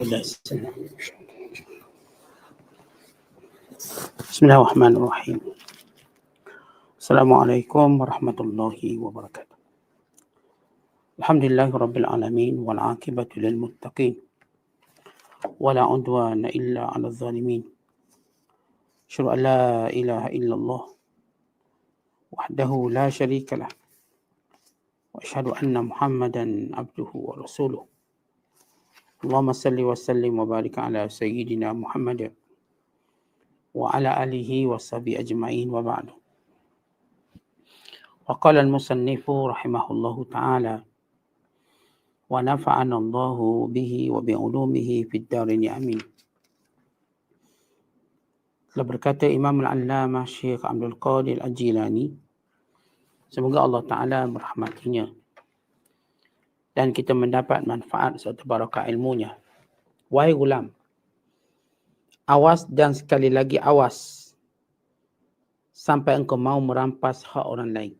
بسم الله الرحمن الرحيم السلام عليكم ورحمة الله وبركاته الحمد لله رب العالمين والعاقبة للمتقين ولا عدوان إلا على الظالمين أشهد أن لا إله إلا الله وحده لا شريك له وأشهد أن محمدا عبده ورسوله اللهم صل وسلم وبارك على سيدنا محمد وعلى آله وصحبه أجمعين وبعد. وقال المصنف رحمه الله تعالى ونفعنا الله به وبعلومه في الدارين آمين Telah berkata Imam Al-Allamah Syekh Abdul Qadir Al-Jilani Semoga Allah Ta'ala merahmatinya. Dan kita mendapat manfaat serta barakah ilmunya. Wahai gulam, awas dan sekali lagi awas sampai engkau mau merampas hak orang lain.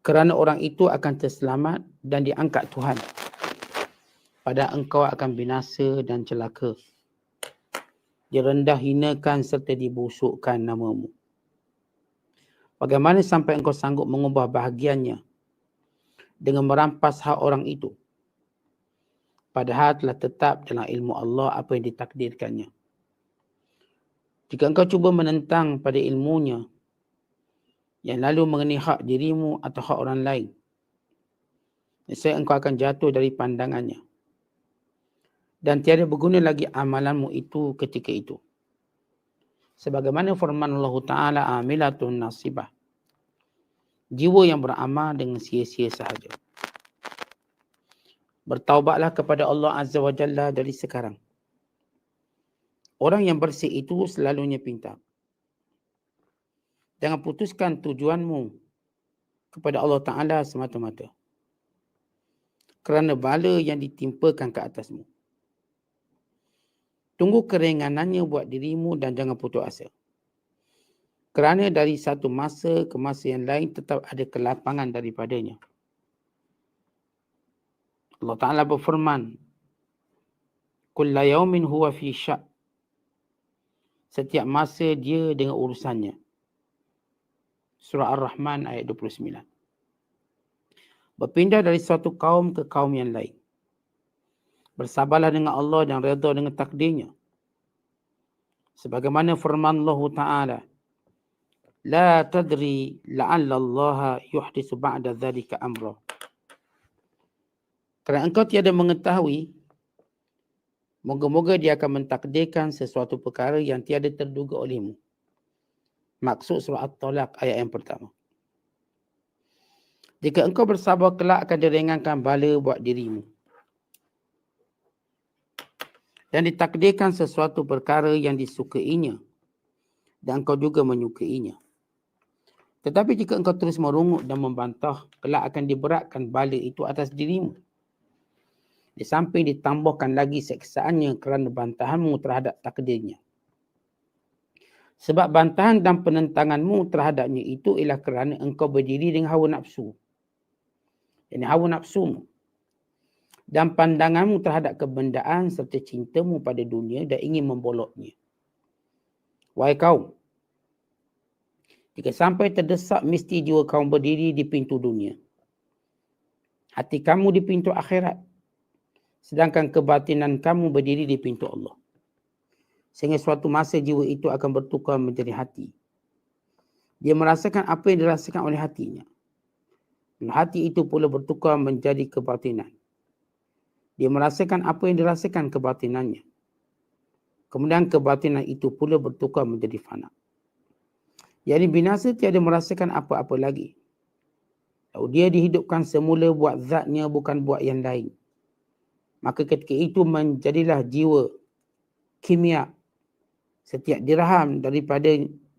Kerana orang itu akan terselamat dan diangkat Tuhan. Pada engkau akan binasa dan celaka. Direndah hinakan serta dibusukkan namamu. Bagaimana sampai engkau sanggup mengubah bahagiannya dengan merampas hak orang itu. Padahal telah tetap dalam ilmu Allah apa yang ditakdirkannya. Jika engkau cuba menentang pada ilmunya yang lalu mengenai hak dirimu atau hak orang lain, saya engkau akan jatuh dari pandangannya. Dan tiada berguna lagi amalanmu itu ketika itu. Sebagaimana firman Allah Ta'ala amilatun nasibah jiwa yang beramal dengan sia-sia sahaja. Bertaubatlah kepada Allah Azza wa Jalla dari sekarang. Orang yang bersih itu selalunya pintar. Jangan putuskan tujuanmu kepada Allah Ta'ala semata-mata. Kerana bala yang ditimpakan ke atasmu. Tunggu keringanannya buat dirimu dan jangan putus asa. Kerana dari satu masa ke masa yang lain tetap ada kelapangan daripadanya. Allah Ta'ala berfirman, Kulla yaumin huwa fi syak. Setiap masa dia dengan urusannya. Surah Ar-Rahman ayat 29. Berpindah dari suatu kaum ke kaum yang lain. Bersabarlah dengan Allah dan redha dengan takdirnya. Sebagaimana firman Allah Ta'ala, la tadri la'alla Allah يحدث ba'da ذلك amra. Kerana engkau tiada mengetahui, moga-moga dia akan mentakdirkan sesuatu perkara yang tiada terduga olehmu. Maksud surah At-Tolak ayat yang pertama. Jika engkau bersabar kelak akan diringankan bala buat dirimu. Dan ditakdirkan sesuatu perkara yang disukainya. Dan engkau juga menyukainya tetapi jika engkau terus merungut dan membantah, kelak akan diberatkan bala itu atas dirimu. Di samping ditambahkan lagi seksaannya kerana bantahanmu terhadap takdirnya. Sebab bantahan dan penentanganmu terhadapnya itu ialah kerana engkau berdiri dengan hawa nafsu. Ini hawa nafsumu. Dan pandanganmu terhadap kebendaan serta cintamu pada dunia dan ingin memboloknya. Wahai kaum, jika sampai terdesak, mesti jiwa kamu berdiri di pintu dunia. Hati kamu di pintu akhirat. Sedangkan kebatinan kamu berdiri di pintu Allah. Sehingga suatu masa jiwa itu akan bertukar menjadi hati. Dia merasakan apa yang dirasakan oleh hatinya. Dan hati itu pula bertukar menjadi kebatinan. Dia merasakan apa yang dirasakan kebatinannya. Kemudian kebatinan itu pula bertukar menjadi fana. Jadi binasa tiada merasakan apa-apa lagi. Kalau dia dihidupkan semula buat zatnya bukan buat yang lain. Maka ketika itu menjadilah jiwa kimia setiap dirham daripada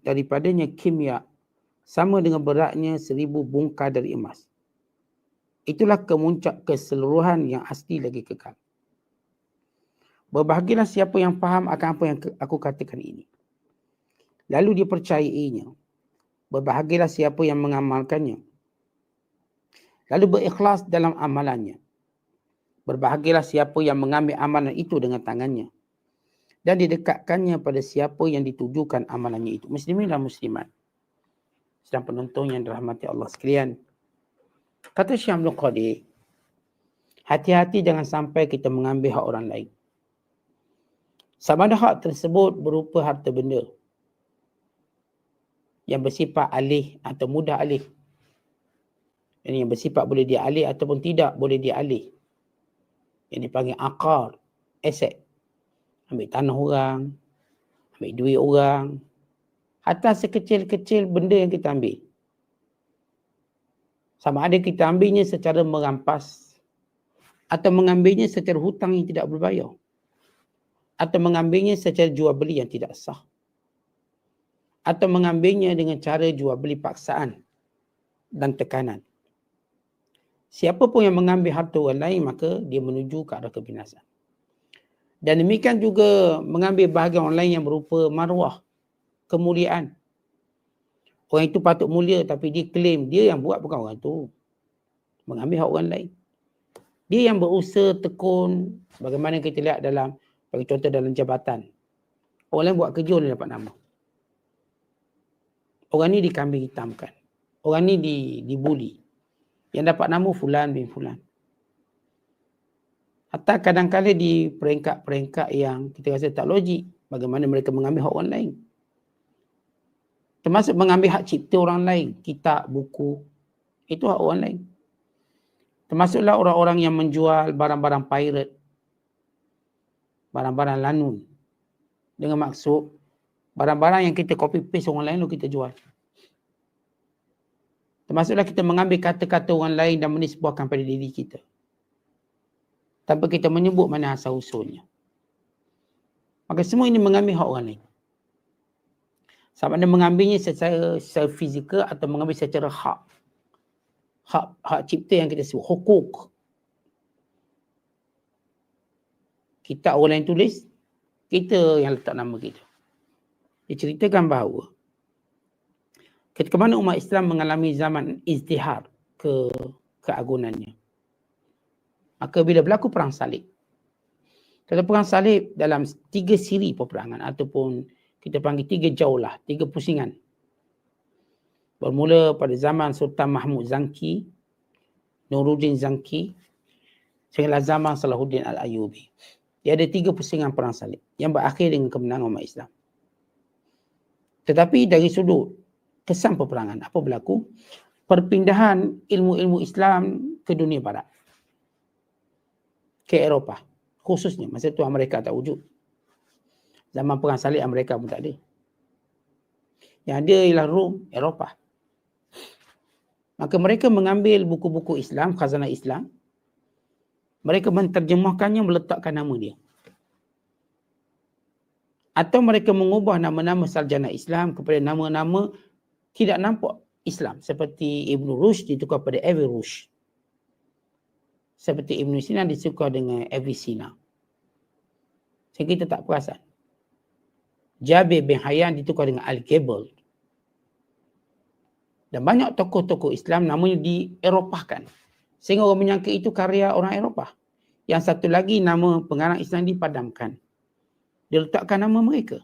daripadanya kimia sama dengan beratnya seribu bungkar dari emas. Itulah kemuncak keseluruhan yang asli lagi kekal. Berbahagialah siapa yang faham akan apa yang aku katakan ini lalu dipercayainya. Berbahagialah siapa yang mengamalkannya. Lalu berikhlas dalam amalannya. Berbahagialah siapa yang mengambil amalan itu dengan tangannya. Dan didekatkannya pada siapa yang ditujukan amalannya itu. Muslimin dan muslimat. Sedang penonton yang dirahmati Allah sekalian. Kata Abdul Qadir, hati-hati jangan sampai kita mengambil hak orang lain. Sama ada hak tersebut berupa harta benda yang bersifat alih atau mudah alih. Ini yang bersifat boleh dialih ataupun tidak boleh dialih. Yang dipanggil akar, aset. Ambil tanah orang, ambil duit orang. Hatta sekecil-kecil benda yang kita ambil. Sama ada kita ambilnya secara merampas atau mengambilnya secara hutang yang tidak berbayar. Atau mengambilnya secara jual beli yang tidak sah atau mengambilnya dengan cara jual beli paksaan dan tekanan. Siapa pun yang mengambil harta orang lain maka dia menuju ke arah kebinasan. Dan demikian juga mengambil bahagian orang lain yang berupa maruah, kemuliaan. Orang itu patut mulia tapi dia claim dia yang buat bukan orang tu. Mengambil hak orang lain. Dia yang berusaha tekun bagaimana kita lihat dalam bagi contoh dalam jabatan. Orang lain buat kerja dia dapat nama orang ni dikambing hitamkan. Orang ni di, dibuli. Yang dapat nama Fulan bin Fulan. Hatta kadang-kadang di peringkat-peringkat yang kita rasa tak logik. Bagaimana mereka mengambil hak orang lain. Termasuk mengambil hak cipta orang lain. Kitab, buku. Itu hak orang lain. Termasuklah orang-orang yang menjual barang-barang pirate. Barang-barang lanun. Dengan maksud barang-barang yang kita copy paste orang lain lalu kita jual. Termasuklah kita mengambil kata-kata orang lain dan menisbuahkan pada diri kita. Tanpa kita menyebut mana asal usulnya. Maka semua ini mengambil hak orang lain. Sama ada mengambilnya secara, secara fizikal atau mengambil secara hak. Hak, hak cipta yang kita sebut. Hukuk. Kita orang lain tulis. Kita yang letak nama kita. Dia ceritakan bahawa ketika mana umat Islam mengalami zaman izdihar ke keagunannya. Maka bila berlaku perang salib. Kata perang salib dalam tiga siri peperangan ataupun kita panggil tiga jaulah, tiga pusingan. Bermula pada zaman Sultan Mahmud Zanki, Nuruddin Zanki, sehingga zaman Salahuddin Al-Ayubi. Dia ada tiga pusingan perang salib yang berakhir dengan kemenangan umat Islam. Tetapi dari sudut kesan peperangan, apa berlaku? Perpindahan ilmu-ilmu Islam ke dunia barat. Ke Eropah. Khususnya masa itu Amerika tak wujud. Zaman perang salib Amerika pun tak ada. Yang ada ialah Rom, Eropah. Maka mereka mengambil buku-buku Islam, khazanah Islam. Mereka menterjemahkannya, meletakkan nama dia atau mereka mengubah nama-nama sarjana Islam kepada nama-nama tidak nampak Islam. Seperti Ibn Rushd ditukar pada Avi Rushd. Seperti Ibn Sina ditukar dengan Avi Sina sehingga kita tak perasan. Jabir bin Hayyan ditukar dengan Al-Gabal dan banyak tokoh-tokoh Islam namanya di Eropahkan sehingga orang menyangka itu karya orang Eropah. Yang satu lagi nama pengarang Islam dipadamkan dia letakkan nama mereka.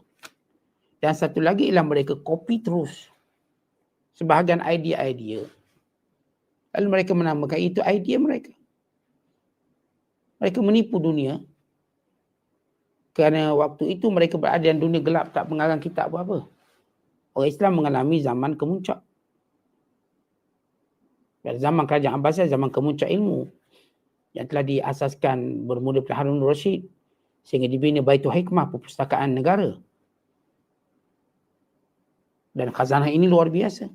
Dan satu lagi ialah mereka copy terus sebahagian idea-idea. Lalu mereka menamakan itu idea mereka. Mereka menipu dunia kerana waktu itu mereka berada dalam dunia gelap tak mengarang kitab apa-apa. Orang Islam mengalami zaman kemuncak. Pada zaman kerajaan Abbasiyah, zaman kemuncak ilmu yang telah diasaskan bermula Harun Rashid sehingga dibina Baitul Hikmah perpustakaan negara. Dan khazanah ini luar biasa.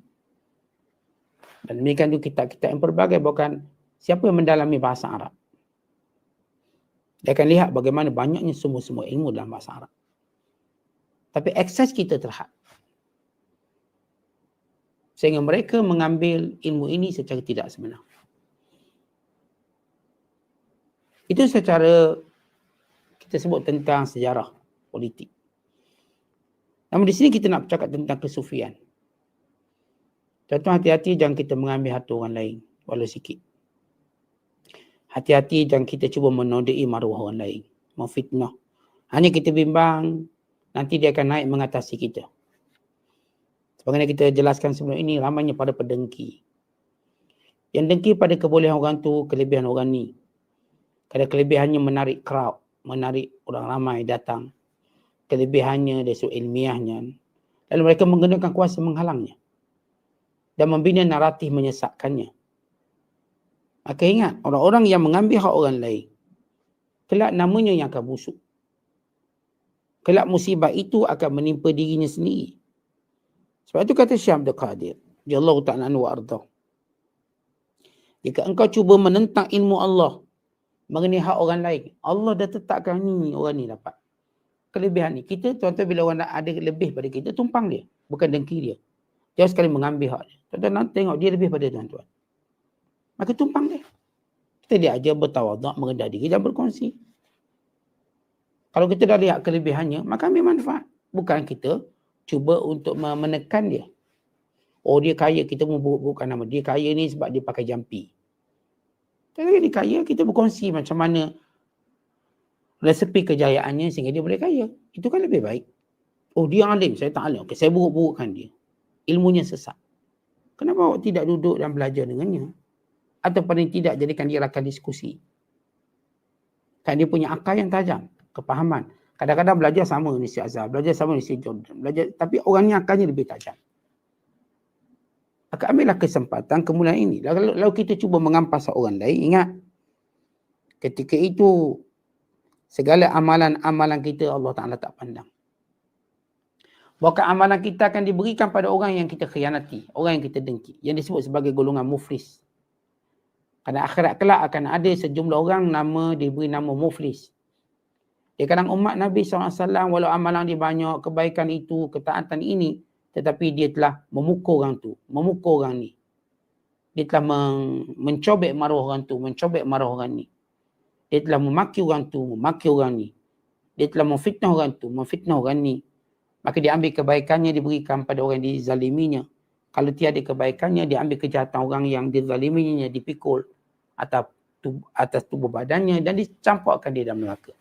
Dan demikian juga kitab-kitab yang berbagai bukan siapa yang mendalami bahasa Arab. Dia akan lihat bagaimana banyaknya semua-semua ilmu dalam bahasa Arab. Tapi akses kita terhad. Sehingga mereka mengambil ilmu ini secara tidak sebenar. Itu secara kita sebut tentang sejarah politik. Namun di sini kita nak bercakap tentang kesufian. Contoh hati-hati jangan kita mengambil hati orang lain walau sikit. Hati-hati jangan kita cuba menodai maruah orang lain. Memfitnah. Hanya kita bimbang, nanti dia akan naik mengatasi kita. Sebagaimana kita jelaskan sebelum ini, ramainya pada pedengki. Yang dengki pada kebolehan orang tu, kelebihan orang ni. Kadang kelebihannya menarik crowd, menarik orang ramai datang. Kelebihannya dari sudut ilmiahnya. Lalu mereka menggunakan kuasa menghalangnya. Dan membina naratif menyesatkannya. Maka ingat, orang-orang yang mengambil hak orang lain, kelak namanya yang akan busuk. Kelak musibah itu akan menimpa dirinya sendiri. Sebab itu kata Syekh Abdul Qadir, Allah Ta'ala wa ardah. Jika engkau cuba menentang ilmu Allah mengenai hak orang lain, Allah dah tetapkan ni orang ni dapat. Kelebihan ni. Kita tuan-tuan bila orang ada lebih pada kita, tumpang dia. Bukan dengki dia. Dia sekali mengambil hak dia. Tuan-tuan nak tengok dia lebih pada tuan-tuan. Maka tumpang dia. Kita dia ajar bertawadak, merendah diri dan berkongsi. Kalau kita dah lihat kelebihannya, maka ambil manfaat. Bukan kita cuba untuk menekan dia. Oh dia kaya, kita memburuk-burukkan nama. Dia kaya ni sebab dia pakai jampi. Tapi dia kaya, kita berkongsi macam mana resepi kejayaannya sehingga dia boleh kaya. Itu kan lebih baik. Oh dia alim, saya tak alim. Okay, saya buruk-burukkan dia. Ilmunya sesat. Kenapa awak tidak duduk dan belajar dengannya? atau paling tidak jadikan dia rakan diskusi. Kan dia punya akal yang tajam, kepahaman. Kadang-kadang belajar sama ni si Azhar, belajar sama ni si Jordan, belajar tapi orangnya akalnya lebih tajam. Akan ambillah kesempatan kemuliaan ini. Lalu, lalu kita cuba mengampas orang lain, ingat ketika itu segala amalan-amalan kita Allah Taala tak pandang. Bahkan amalan kita akan diberikan pada orang yang kita khianati, orang yang kita dengki, yang disebut sebagai golongan muflis. Pada akhirat kelak akan ada sejumlah orang nama diberi nama muflis. Di kadang umat Nabi SAW walau amalan dia banyak, kebaikan itu, ketaatan ini. Tetapi dia telah memukul orang tu, memukul orang ni. Dia telah men- mencobek maruah orang tu, mencobek maruah orang ni. Dia telah memaki orang tu, memaki orang ni. Dia telah memfitnah orang tu, memfitnah orang ni. Maka dia ambil kebaikannya diberikan pada orang yang dizaliminya. Kalau tiada kebaikannya, dia ambil kejahatan orang yang dizaliminya, dipikul atas tubuh, atas tubuh badannya dan dicampakkan dia dalam neraka.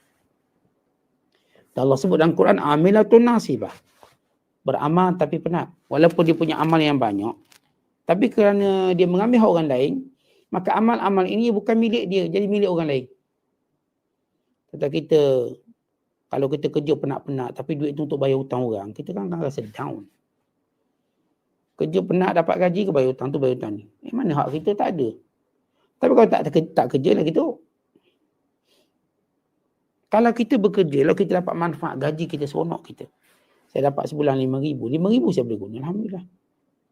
Dan Allah sebut dalam Quran amilatun nasibah. Beramal tapi penat. Walaupun dia punya amal yang banyak, tapi kerana dia mengambil hak orang lain, maka amal-amal ini bukan milik dia, jadi milik orang lain. Kata kita, kalau kita kerja penat-penat tapi duit itu untuk bayar hutang orang, kita kan akan rasa down. Kerja penat dapat gaji ke bayar hutang tu bayar hutang ni. Eh mana hak kita tak ada. Tapi kalau tak, tak kerja lagi tu. Kalau kita bekerja, kalau kita dapat manfaat gaji kita seronok kita. Saya dapat sebulan lima ribu. Lima ribu saya boleh guna. Alhamdulillah.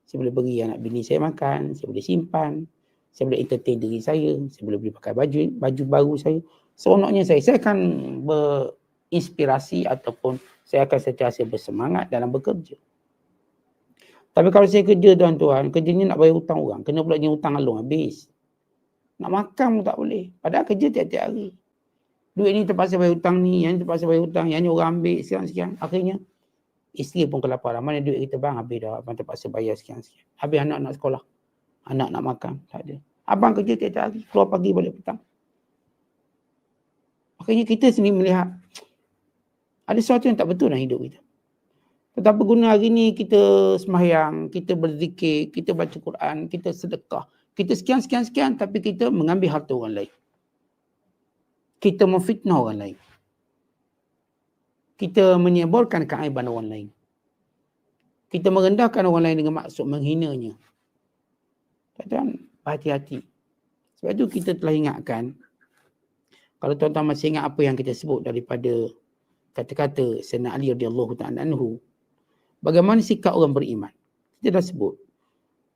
Saya boleh beri anak bini saya makan. Saya boleh simpan. Saya boleh entertain diri saya. Saya boleh beli pakai baju baju baru saya. Seronoknya saya. Saya akan berinspirasi ataupun saya akan sentiasa bersemangat dalam bekerja. Tapi kalau saya kerja tuan-tuan, kerjanya nak bayar hutang orang. Kena pula hutang alung habis. Nak makan pun tak boleh. Padahal kerja tiap-tiap hari. Duit ni terpaksa bayar hutang ni, yang ni terpaksa bayar hutang, yang ni orang ambil sekian-sekian. Akhirnya, isteri pun kelaparan. Mana duit kita bang, habis dah. Abang terpaksa bayar sekian-sekian. Habis anak nak sekolah. Anak nak makan, tak ada. Abang kerja tiap-tiap hari, keluar pagi balik petang. Akhirnya kita sendiri melihat, ada sesuatu yang tak betul dalam hidup kita. Tetapi guna hari ni kita sembahyang, kita berzikir, kita baca Quran, kita sedekah, kita sekian sekian sekian tapi kita mengambil harta orang lain. Kita memfitnah orang lain. Kita menyebarkan keaiban orang lain. Kita merendahkan orang lain dengan maksud menghinanya. Tuan-tuan, hati-hati. Sebab itu kita telah ingatkan, kalau tuan-tuan masih ingat apa yang kita sebut daripada kata-kata Sayyidina Ali radhiyallahu ta'ala anhu, bagaimana sikap orang beriman? Kita dah sebut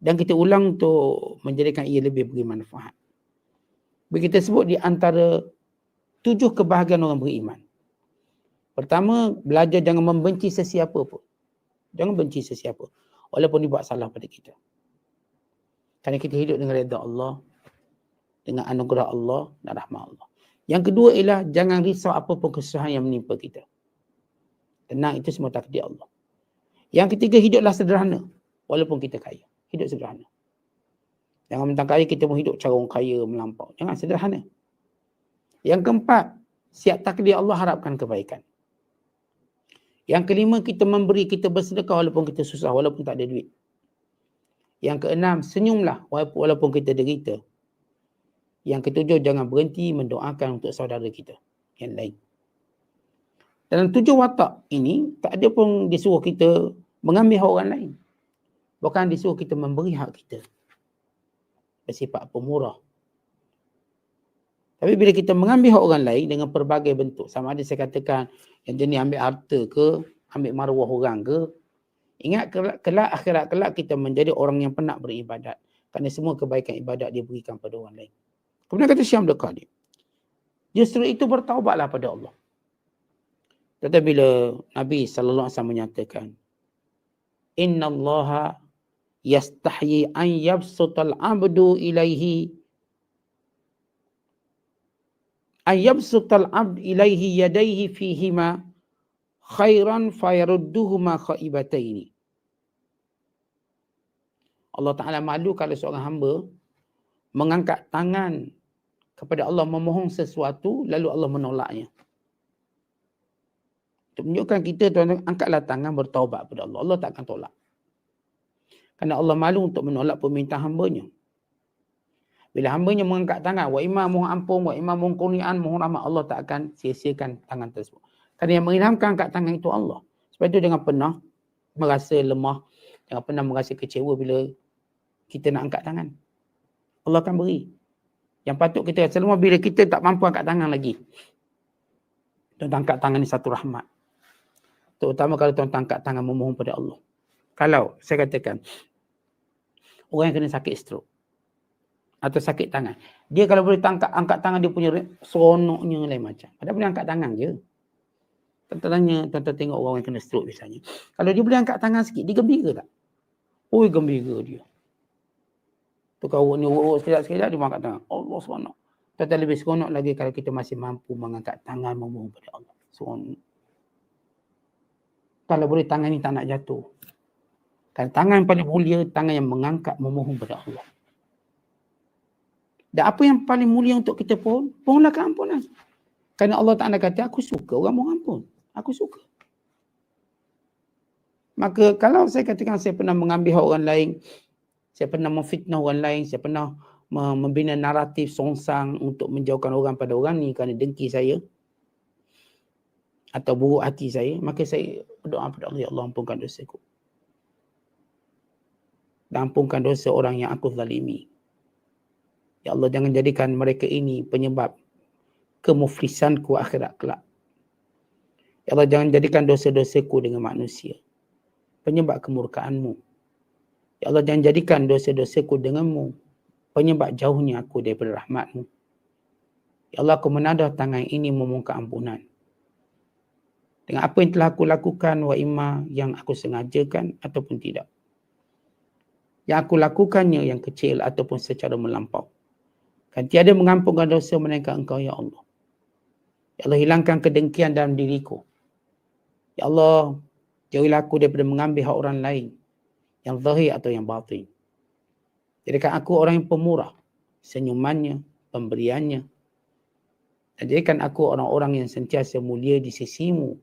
dan kita ulang untuk menjadikan ia lebih beri manfaat. Kita sebut di antara tujuh kebahagiaan orang beriman. Pertama, belajar jangan membenci sesiapa pun. Jangan benci sesiapa. Walaupun dia buat salah pada kita. Kerana kita hidup dengan reda Allah. Dengan anugerah Allah dan rahmat Allah. Yang kedua ialah jangan risau apapun kesusahan yang menimpa kita. Tenang itu semua takdir Allah. Yang ketiga hiduplah sederhana. Walaupun kita kaya hidup sederhana. Jangan mentang kaya kita pun hidup cara orang kaya melampau. Jangan sederhana. Yang keempat, siap takdir Allah harapkan kebaikan. Yang kelima, kita memberi, kita bersedekah walaupun kita susah, walaupun tak ada duit. Yang keenam, senyumlah walaupun kita derita. Yang ketujuh, jangan berhenti mendoakan untuk saudara kita yang lain. Dalam tujuh watak ini, tak ada pun disuruh kita mengambil hak orang lain. Bukan disuruh kita memberi hak kita. Bersifat pemurah. Tapi bila kita mengambil hak orang lain dengan pelbagai bentuk, sama ada saya katakan yang jenis ambil harta ke, ambil maruah orang ke, ingat kelak, kelak akhirat kelak kita menjadi orang yang penat beribadat. Kerana semua kebaikan ibadat dia berikan pada orang lain. Kemudian kata Syam Dekah ni, justru itu bertaubatlah pada Allah. Tetapi bila Nabi SAW menyatakan, Inna Allah yastahyi an yabsutal abdu ilaihi ayyabsutal abd ilaihi yadaihi fihima khairan fayarudduhuma khaibataini. Allah Ta'ala malu kalau seorang hamba mengangkat tangan kepada Allah memohon sesuatu lalu Allah menolaknya. Untuk menunjukkan kita tuan angkatlah tangan bertaubat kepada Allah. Allah tak akan tolak. Kerana Allah malu untuk menolak permintaan hambanya. Bila hambanya mengangkat tangan, wa imam mohon ampun, wa imam mohon kurnian, mohon rahmat, Allah tak akan sia-siakan tangan tersebut. Kerana yang mengilhamkan angkat tangan itu Allah. Sebab itu jangan pernah merasa lemah, jangan pernah merasa kecewa bila kita nak angkat tangan. Allah akan beri. Yang patut kita rasa lemah bila kita tak mampu angkat tangan lagi. Tuan angkat tangan ni satu rahmat. Terutama kalau tuan angkat tangan memohon pada Allah. Kalau saya katakan, orang yang kena sakit stroke, atau sakit tangan. Dia kalau boleh tangkap angkat tangan dia punya seronoknya lain macam. Padahal boleh angkat tangan je. Tuan-tuan tanya, tuan-tuan tengok orang yang kena stroke misalnya. Kalau dia boleh angkat tangan sikit, dia gembira tak? Oh, gembira dia. Tu kau ni urut sekejap-sekejap dia angkat tangan. Allah SWT. Tuan-tuan lebih seronok lagi kalau kita masih mampu mengangkat tangan memohon pada Allah. Seronok. Kalau boleh tangan ni tak nak jatuh. Kan tangan paling mulia, tangan yang mengangkat memohon pada Allah. Dan apa yang paling mulia untuk kita pun, mohonlah keampunan. Kerana Allah Ta'ala kata, aku suka orang mohon ampun. Aku suka. Maka kalau saya katakan saya pernah mengambil hak orang lain, saya pernah memfitnah orang lain, saya pernah membina naratif songsang untuk menjauhkan orang pada orang ni kerana dengki saya atau buruk hati saya, maka saya berdoa kepada Allah, ya Allah ampunkan dosa aku. Dan ampunkan dosa orang yang aku zalimi. Ya Allah jangan jadikan mereka ini penyebab kemuflisanku akhirat kelak. Ya Allah jangan jadikan dosa-dosaku dengan manusia. Penyebab kemurkaanmu. Ya Allah jangan jadikan dosa-dosaku denganmu. Penyebab jauhnya aku daripada rahmatmu. Ya Allah aku menadah tangan ini memohon ampunan. Dengan apa yang telah aku lakukan wa imma yang aku sengajakan ataupun tidak. Yang aku lakukannya yang kecil ataupun secara melampau. Dan tiada mengampunkan dosa melainkan engkau ya Allah. Ya Allah hilangkan kedengkian dalam diriku. Ya Allah jauhilah aku daripada mengambil hak orang lain. Yang zahir atau yang batin. Jadikan aku orang yang pemurah. Senyumannya, pemberiannya. Dan jadikan aku orang-orang yang sentiasa mulia di sisimu.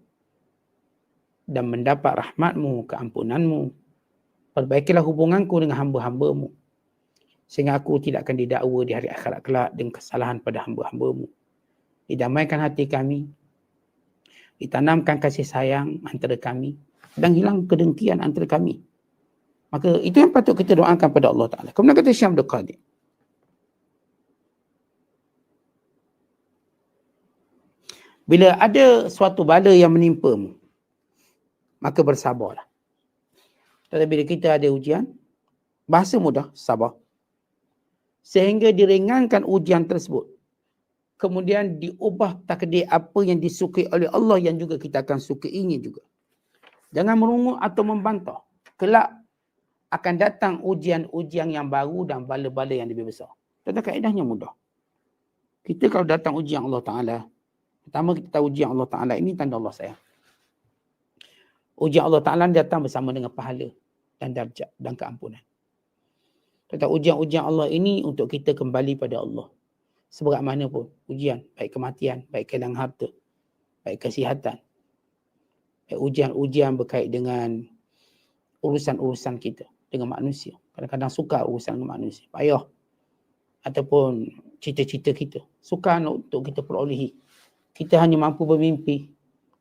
Dan mendapat rahmatmu, keampunanmu. Perbaikilah hubunganku dengan hamba-hambamu sehingga aku tidak akan didakwa di hari akhirat kelak dengan kesalahan pada hamba-hambamu. Didamaikan hati kami, ditanamkan kasih sayang antara kami dan hilang kedengkian antara kami. Maka itu yang patut kita doakan pada Allah Ta'ala. Kemudian kata Syam Qadir. Bila ada suatu bala yang menimpamu, maka bersabarlah. Tetapi bila kita ada ujian, bahasa mudah, sabar sehingga diringankan ujian tersebut. Kemudian diubah takdir apa yang disukai oleh Allah yang juga kita akan sukainya juga. Jangan merungut atau membantah. Kelak akan datang ujian-ujian yang baru dan bala-bala yang lebih besar. Tetapi kaedahnya mudah. Kita kalau datang ujian Allah Ta'ala, pertama kita tahu ujian Allah Ta'ala ini tanda Allah sayang. Ujian Allah Ta'ala datang bersama dengan pahala dan darjat dan keampunan. Tentang ujian-ujian Allah ini untuk kita kembali pada Allah. Seberat mana pun ujian. Baik kematian, baik kehilangan harta, baik kesihatan. Baik ujian-ujian berkait dengan urusan-urusan kita dengan manusia. Kadang-kadang suka urusan dengan manusia. Payah. Ataupun cita-cita kita. Suka untuk kita perolehi. Kita hanya mampu bermimpi.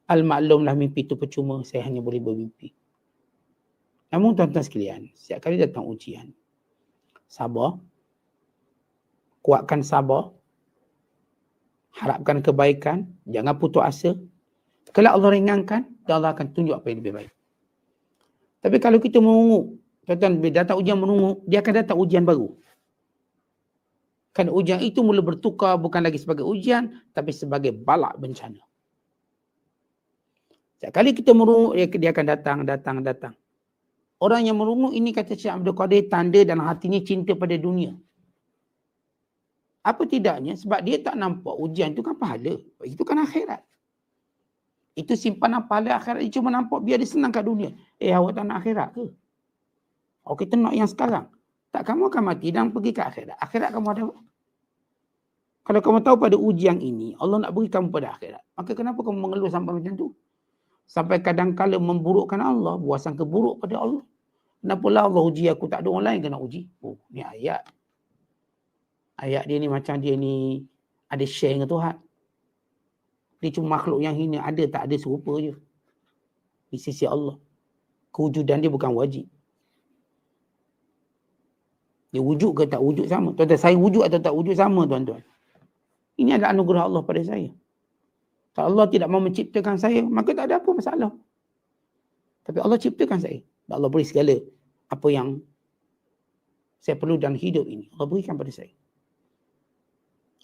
Al-maklumlah mimpi itu percuma. Saya hanya boleh bermimpi. Namun tuan-tuan sekalian, setiap kali datang ujian, sabar, kuatkan sabar, harapkan kebaikan, jangan putus asa. Kalau Allah ringankan, Allah akan tunjuk apa yang lebih baik. Tapi kalau kita menunggu, tuan-tuan, bila datang ujian menunggu, dia akan datang ujian baru. Kan ujian itu mula bertukar bukan lagi sebagai ujian, tapi sebagai balak bencana. Setiap kali kita menunggu, dia akan datang, datang, datang. Orang yang merungut ini kata Syekh Abdul Qadir tanda dan hatinya cinta pada dunia. Apa tidaknya sebab dia tak nampak ujian itu kan pahala. Itu kan akhirat. Itu simpanan pahala akhirat dia cuma nampak biar dia senang kat dunia. Eh awak tak nak akhirat ke? Oh kita nak yang sekarang. Tak kamu akan mati dan pergi ke akhirat. Akhirat kamu ada? Kalau kamu tahu pada ujian ini, Allah nak beri kamu pada akhirat. Maka kenapa kamu mengeluh sampai macam tu? Sampai kadang-kala memburukkan Allah, buat sangka buruk pada Allah. Kenapa lah Allah uji aku tak ada orang lain kena uji? Oh, ni ayat. Ayat dia ni macam dia ni ada share dengan Tuhan. Dia cuma makhluk yang hina, ada tak ada serupa je. Di sisi Allah. Kewujudan dia bukan wajib. Dia wujud ke tak wujud sama. Tuan-tuan, saya wujud atau tak wujud sama tuan-tuan. Ini adalah anugerah Allah pada saya. Kalau Allah tidak mau menciptakan saya, maka tak ada apa masalah. Tapi Allah ciptakan saya. Dan Allah beri segala apa yang saya perlu dalam hidup ini. Allah berikan pada saya.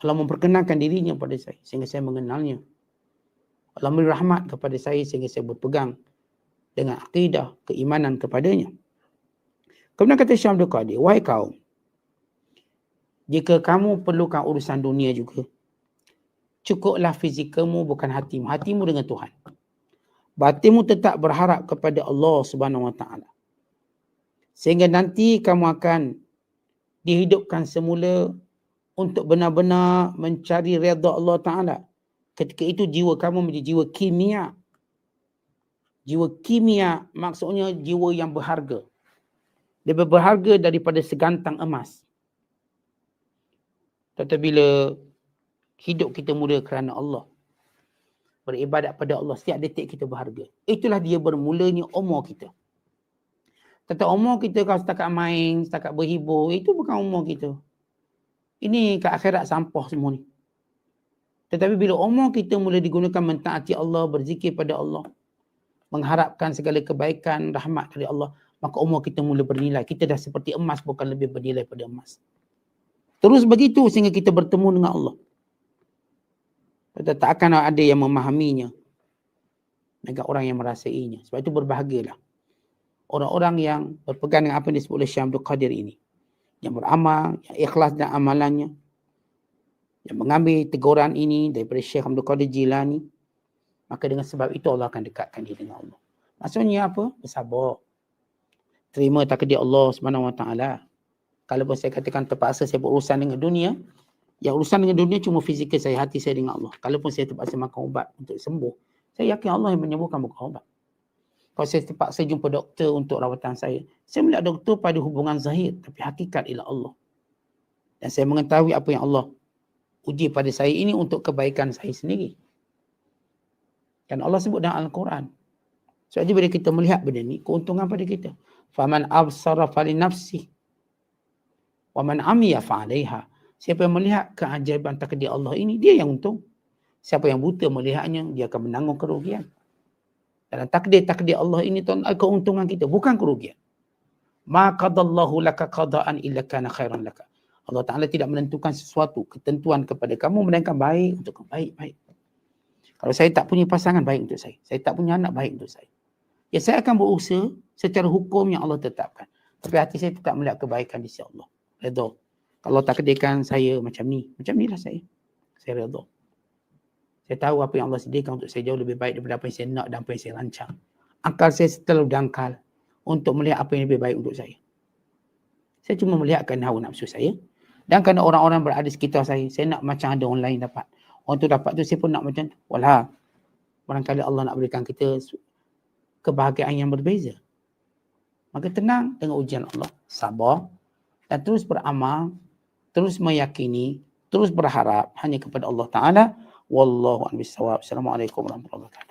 Allah memperkenalkan dirinya pada saya sehingga saya mengenalnya. Allah beri rahmat kepada saya sehingga saya berpegang dengan akidah, keimanan kepadanya. Kemudian kata Syam Abdul Qadir, wahai kaum, jika kamu perlukan urusan dunia juga, cukuplah fizikalmu bukan hatimu. Hatimu dengan Tuhan. Batinmu tetap berharap kepada Allah Subhanahu Wa Taala. Sehingga nanti kamu akan dihidupkan semula untuk benar-benar mencari redha Allah Taala. Ketika itu jiwa kamu menjadi jiwa kimia. Jiwa kimia maksudnya jiwa yang berharga. Lebih berharga daripada segantang emas. Tetapi bila hidup kita mulia kerana Allah. Beribadat pada Allah. Setiap detik kita berharga. Itulah dia bermulanya umur kita. Tentang umur kita kalau setakat main, setakat berhibur, itu bukan umur kita. Ini ke akhirat sampah semua ni. Tetapi bila umur kita mula digunakan mentaati Allah, berzikir pada Allah, mengharapkan segala kebaikan, rahmat dari Allah, maka umur kita mula bernilai. Kita dah seperti emas, bukan lebih bernilai pada emas. Terus begitu sehingga kita bertemu dengan Allah. Kata tak akan ada yang memahaminya. Mereka orang yang merasainya. Sebab itu berbahagialah. Orang-orang yang berpegang dengan apa yang disebut oleh Syam Abdul Qadir ini. Yang beramal, yang ikhlas dan amalannya. Yang mengambil teguran ini daripada Syekh Abdul Qadir Jilani. Maka dengan sebab itu Allah akan dekatkan dia dengan Allah. Maksudnya apa? Bersabar. Terima takdir Allah SWT. Kalau pun saya katakan terpaksa saya berurusan dengan dunia, yang urusan dengan dunia cuma fizikal saya, hati saya dengan Allah. Kalaupun saya terpaksa makan ubat untuk sembuh, saya yakin Allah yang menyembuhkan bukan ubat. Kalau saya terpaksa jumpa doktor untuk rawatan saya, saya melihat doktor pada hubungan zahir, tapi hakikat ialah Allah. Dan saya mengetahui apa yang Allah uji pada saya ini untuk kebaikan saya sendiri. Dan Allah sebut dalam Al-Quran. Sebab so, bila kita melihat benda ni, keuntungan pada kita. Faman absara fali nafsi. Waman amiya fa'alaiha. Siapa yang melihat keajaiban takdir Allah ini, dia yang untung. Siapa yang buta melihatnya, dia akan menanggung kerugian. Dalam takdir-takdir Allah ini, tuan, keuntungan kita, bukan kerugian. Ma qadallahu laka qada'an illa kana khairan laka. Allah Ta'ala tidak menentukan sesuatu, ketentuan kepada kamu, melainkan baik untuk kamu. Baik, baik. Kalau saya tak punya pasangan, baik untuk saya. Saya tak punya anak, baik untuk saya. Ya, saya akan berusaha secara hukum yang Allah tetapkan. Tapi hati saya tetap melihat kebaikan di sisi Allah. Redha. Kalau takdirkan saya macam ni, macam ni lah saya. Saya redha. Saya tahu apa yang Allah sediakan untuk saya jauh lebih baik daripada apa yang saya nak dan apa yang saya rancang. Akal saya terlalu dangkal untuk melihat apa yang lebih baik untuk saya. Saya cuma melihatkan hawa nafsu saya Dan kerana orang-orang berada sekitar saya, saya nak macam ada orang lain dapat. Orang tu dapat tu, saya pun nak macam tu. Walah, barangkali Allah nak berikan kita kebahagiaan yang berbeza. Maka tenang dengan ujian Allah. Sabar. Dan terus beramal. Terus meyakini. Terus berharap hanya kepada Allah Ta'ala. Wallahu a'lam bishawab. Assalamualaikum warahmatullahi wabarakatuh.